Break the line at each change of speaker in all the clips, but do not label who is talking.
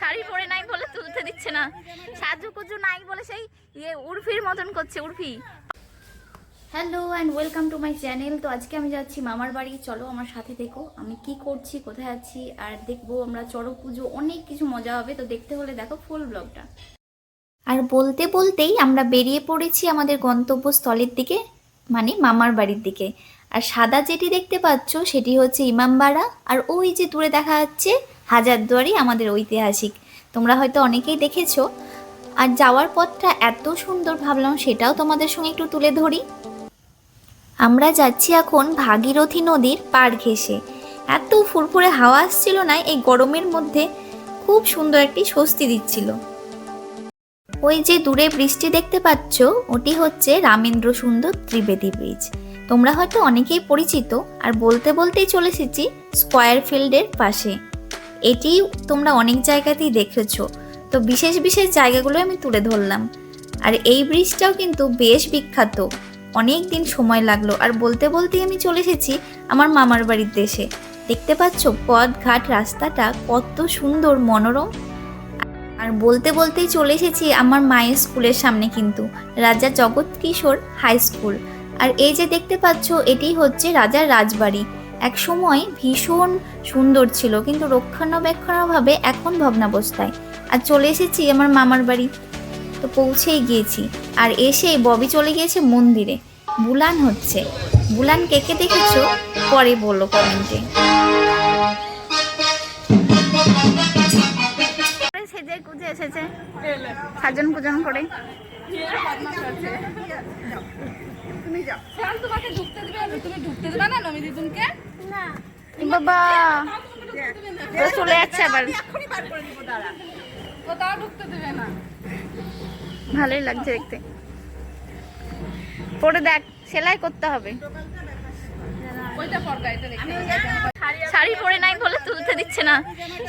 শাড়ি পরে নাই বলে তুলতে দিচ্ছে না। নাই বলে সেই ইয়ে উর্ফির মতন করছে, Urfi. Hello and welcome to my channel তো আজকে আমি যাচ্ছি মামার বাড়ি। চলো আমার সাথে দেখো আমি কি করছি, কোথায় আছি, আর দেখব আমরা চড়ক পুজো, অনেক কিছু মজা হবে। তো দেখতে হলে দেখো ফুল ব্লগটা আর বলতে বলতেই আমরা বেরিয়ে পড়েছি আমাদের গন্তব্যস্থলের দিকে মানে মামার বাড়ির দিকে। আর সাদা যেটি দেখতে পাচ্ছ সেটি হচ্ছে ইমামবাড়া, আর ওই যে দূরে দেখা যাচ্ছে হাজারদুয়ারি আমাদের ঐতিহাসিক। তোমরা হয়তো অনেকেই দেখেছ। আর যাওয়ার পথটা এত সুন্দর ভাবলাম সেটাও তোমাদের সঙ্গে একটু তুলে ধরি। আমরা যাচ্ছি এখন ভাগীরথী নদীর পাড় ঘেঁষে। এত ফুরফুরে হাওয়া আসছিল না, এই গরমের মধ্যে খুব সুন্দর একটি স্বস্তি দিচ্ছিল। ওই যে দূরে বৃষ্টি দেখতে পাচ্ছ, ওটি হচ্ছে রামেন্দ্র সুন্দর ত্রিবেদী ব্রিজ। তোমরা হয়তো অনেকেই পরিচিত, আর বলতে বলতেই চলে এসেছি স্কোয়ার ফিল্ডের পাশে। এটি তোমরা অনেক জায়গাতেই দেখেছ, তো বিশেষ বিশেষ জায়গাগুলো আমি তুলে ধরলাম। আর এই ব্রিজটাও কিন্তু বেশ বিখ্যাত। অনেক দিন সময় লাগল, আর বলতে বলতেই আমি চলে এসেছি আমার মামার বাড়ির দেশে। দেখতে পাচ্ছ পথ ঘাট রাস্তাটা কত সুন্দর, মনোরম। আর বলতে বলতেই চলে এসেছি আমার মায়ের স্কুলের সামনে কিন্তু, রাজা জগৎ কিশোর হাই স্কুল। আর এই যে দেখতে পাচ্ছ এটি হচ্ছে রাজার রাজবাড়ি। এক সময় ভীষণ সুন্দর ছিল কিন্তু রক্ষণাবেক্ষণভাবে এখন ভগ্নাবস্থায় আর চলে এসেছি আমার মামার বাড়ি। তো পৌঁছেই গিয়েছি। আর এসে ববি চলে গিয়েছে মন্দিরে। বুলান হচ্ছে। বুলান কে কে দেখেছ? পরে বলো কমেন্টে। সেজে কুজে এসেছে। সাজন পূজন করে
স্যার তোমাকে ঢুকতে দিবে না তুমি ঢুকতে দিবে না নমি দিদুনকে?
বাবা। ও চলে যাচ্ছে আবার।
এখনই বার করে দিব দাঁড়া। কোথাও ঢুকতে দিবে না।
ভালোই লাগছে দেখতে। পরে দেখ সেলাই করতে হবে।
ওইটা পর্দা এটা
শাড়ি পরে নাই বলে তুলতে দিচ্ছে না।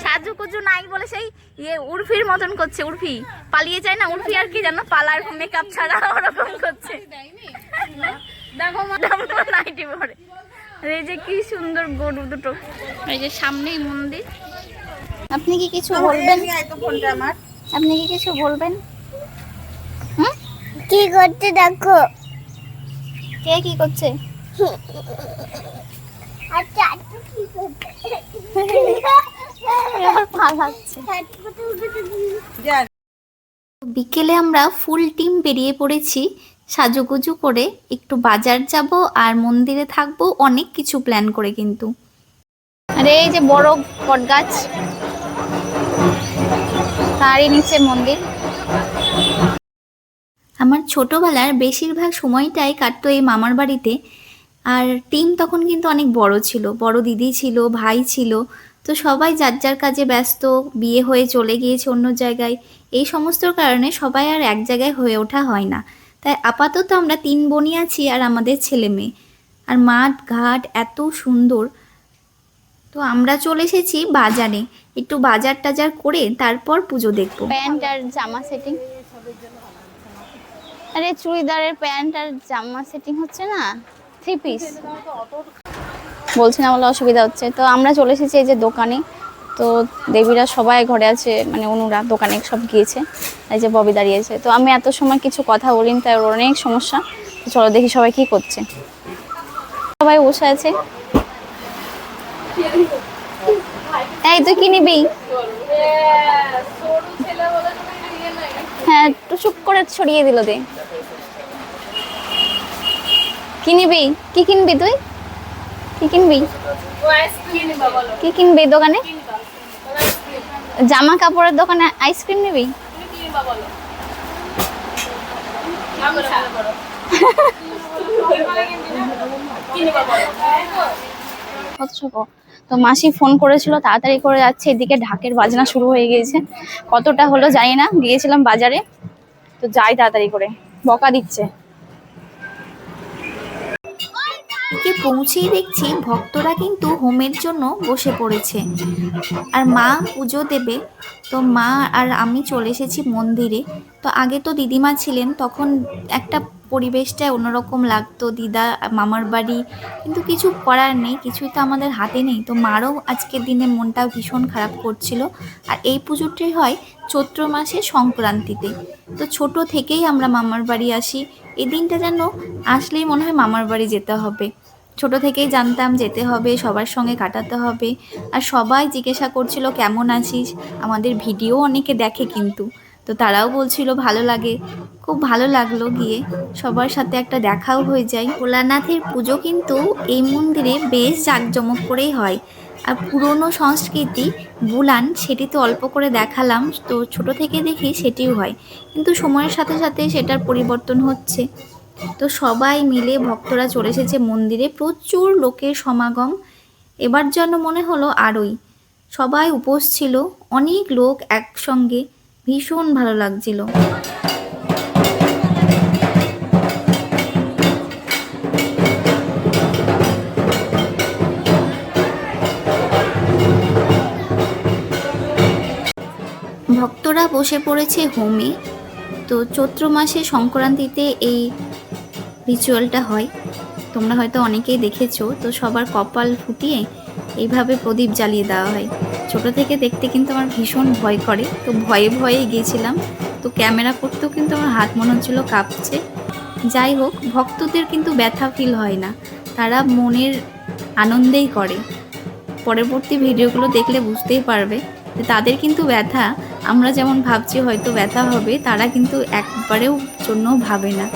সাজু কুজু নাই বলে সেই ইয়ে উর্ফির মতন করছে উর্ফি। পালিয়ে যায় না উর্ফি আর কি জানো? পালার মেকআপ ছাড়া ওরকম করছে।
দেয়নি দেখো মা
নাইটি পরে। এই যে কি সুন্দর গরু দুটো। এই যে সামনেই মন্দির। আপনি কি কিছু বলবেন? আপনি কি কিছু বলবেন? হুম?
কি করতে দেখো।
কে কি করছে?
আচ্ছা
বিকেলে আমরা ফুল টিম বেরিয়ে পড়েছি সাজুগুজু করে একটু বাজার যাব আর মন্দিরে থাকব অনেক কিছু প্ল্যান করে কিন্তু। আরে এই যে বড় বট গাছ তারই নিচে মন্দির। আমার ছোটবেলার বেশিরভাগ সময়টাই কাটতো এই মামার বাড়িতে আর টিম তখন কিন্তু অনেক বড় ছিল, বড় দিদি ছিল, ভাই ছিল। তো সবাই যার যার কাজে ব্যস্ত, বিয়ে হয়ে চলে গিয়েছে অন্য জায়গায়, এই সমস্ত কারণে সবাই আর এক জায়গায় হয়ে ওঠা হয় না। তাই আপাতত আমরা তিন বোনই আছি আর আমাদের ছেলে মেয়ে। আর মাঠ, ঘাট এত সুন্দর। তো আমরা চলে এসেছি বাজারে। একটু বাজার টাজার করে তারপর পুজো দেখব। প্যান্ট আর জামা সেটিং? আরে চুড়িদারের প্যান্ট আর জামা সেটিং হচ্ছে না? থ্রি পিস বলছেন আমার অসুবিধা হচ্ছে। তো আমরা চলে এসেছি এই যে দোকানে। তো দেবীরা সবাই ঘরে আছে মানে অনুরা দোকানে সব গিয়েছে। এই যে ববি দাঁড়িয়েছে। তো আমি এত সময় কিছু কথা বলিনি তাই ওর অনেক সমস্যা। তো চলো দেখি সবাই কি করছে। সবাই বসে আছে। এই, তুই কি নিবি? হ্যাঁ একটু চুপ করে ছড়িয়ে দিল দে। কি নিবি কি কিনবি তুই? কি কিনবি? কি কিনবি দোকানে? জামা কাপড়ের দোকানে আইসক্রিম নিবি? তো মাসি ফোন করেছিল, তাড়াতাড়ি করে যাচ্ছে, এদিকে ঢাকের বাজনা শুরু হয়ে গিয়েছে। কতটা হলো জানি না, গিয়েছিলাম বাজারে। তো যাই তাড়াতাড়ি করে, বকা দিচ্ছে। কে পৌঁছেই দেখছি ভক্তরা কিন্তু হোমের জন্য বসে পড়েছে। আর মা পুজো দেবে, তো মা আর আমি চলে এসেছি মন্দিরে। তো আগে তো দিদিমা ছিলেন, তখন একটা পরিবেশটা অন্যরকম লাগতো, দিদা, মামার বাড়ি। কিন্তু কিছু করার নেই, কিছুই তো আমাদের হাতে নেই। তো মারও আজকের দিনে মনটা ভীষণ খারাপ করছিল। আর এই পুজোটি হয় চৈত্র মাসে সংক্রান্তিতে। তো ছোট থেকেই আমরা মামার বাড়ি আসি। এই দিনটা যেন আসলেই মনে হয় মামার বাড়ি যেতে হবে। ছোট থেকেই জানতাম যেতে হবে, সবার সঙ্গে কাটাতে হবে। আর সবাই জিজ্ঞাসা করছিল, কেমন আছিস? আমাদের ভিডিও অনেকে দেখে কিন্তু। তো তারাও বলছিল, ভালো লাগে। খুব ভালো লাগল গিয়ে। সবার সাথে একটা দেখাও হয়ে যায়। ভোলানাথের পুজো কিন্তু এই মন্দিরে বেশ জাঁকজমক করেই হয়। আর পুরনো সংস্কৃতি, বুলান, সেটি তো অল্প করে দেখালাম। তো ছোট থেকে দেখি সেটিও হয়। কিন্তু সময়ের সাথে সাথে সেটার পরিবর্তন হচ্ছে। তো সবাই মিলে ভক্তরা চলে এসেছে মন্দিরে। প্রচুর লোকের সমাগম। এবার যেন মনে হলো আরই। সবাই উপোস ছিল, অনেক লোক একসঙ্গে। ভীষণ ভালো লাগছিল। ভক্তরা বসে পড়েছে হোমে। তো চৈত্র মাসে সংক্রান্তিতে এই রিচুয়ালটা হয়। তোমরা হয়তো অনেকেই দেখেছ, তো সবার কপাল ফুটিয়ে এইভাবে প্রদীপ জ্বালিয়ে দেওয়া হয়। ছোট থেকে দেখতে কিন্তু আমার ভীষণ ভয় করে, তো ভয়ে ভয়ে গিয়েছিলাম। তো ক্যামেরা করতেও কিন্তু আমার হাত মনে হচ্ছিল কাঁপছে। যাই হোক, ভক্তদের কিন্তু ব্যথা ফিল হয় না। তারা মনের আনন্দেই করে। পরবর্তী ভিডিওগুলো দেখলে বুঝতেই পারবে যে তাদের কিন্তু ব্যথা, আমরা যেমন ভাবছি হয়তো ব্যথা হবে, তারা কিন্তু একবারেও জন্য ভাবে না।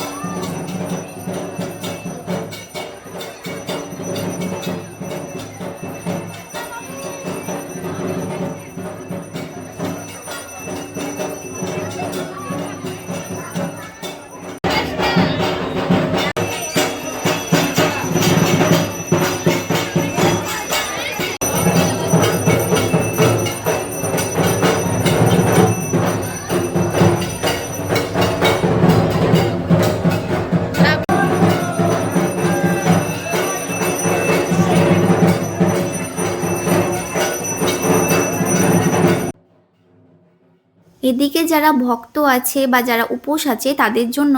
এদিকে যারা ভক্ত আছে বা যারা উপোস আছে, তাদের জন্য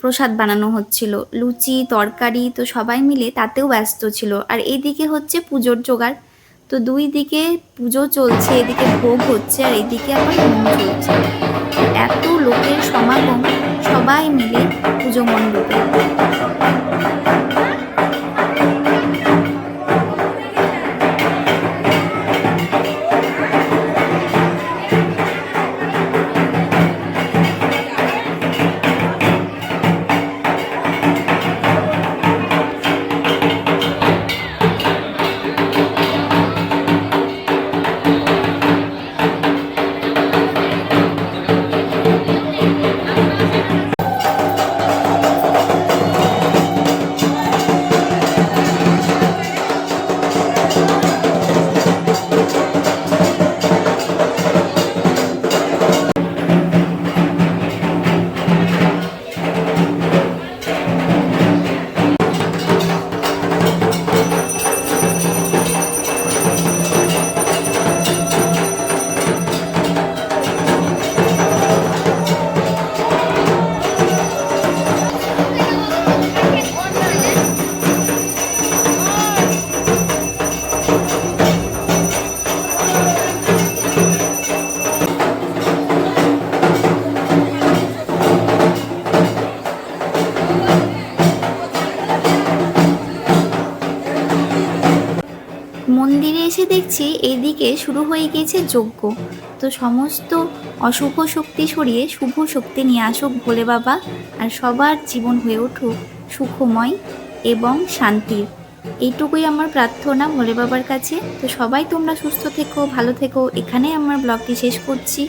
প্রসাদ বানানো হচ্ছিল। লুচি, তরকারি তো সবাই মিলে তাতেও ব্যস্ত ছিল। আর এইদিকে হচ্ছে পুজোর জোগাড়। তো দুই দিকে পুজো চলছে, এদিকে ভোগ হচ্ছে, আর এদিকে আবার চলছে। এত লোকের সমাগম, সবাই মিলে পুজো মণ্ডপে। দেখছি এইদিকে শুরু হয়ে গিয়েছে যজ্ঞ। তো সমস্ত অশুভ শক্তি সরিয়ে শুভ শক্তি নিয়ে আসুক ভোলে বাবা, আর সবার জীবন হয়ে উঠুক সুখময় এবং শান্তির। এইটুকুই আমার প্রার্থনা ভোলে বাবার কাছে। তো সবাই তোমরা সুস্থ থেকো, ভালো থেকো। এখানে আমার ব্লগটি শেষ করছি।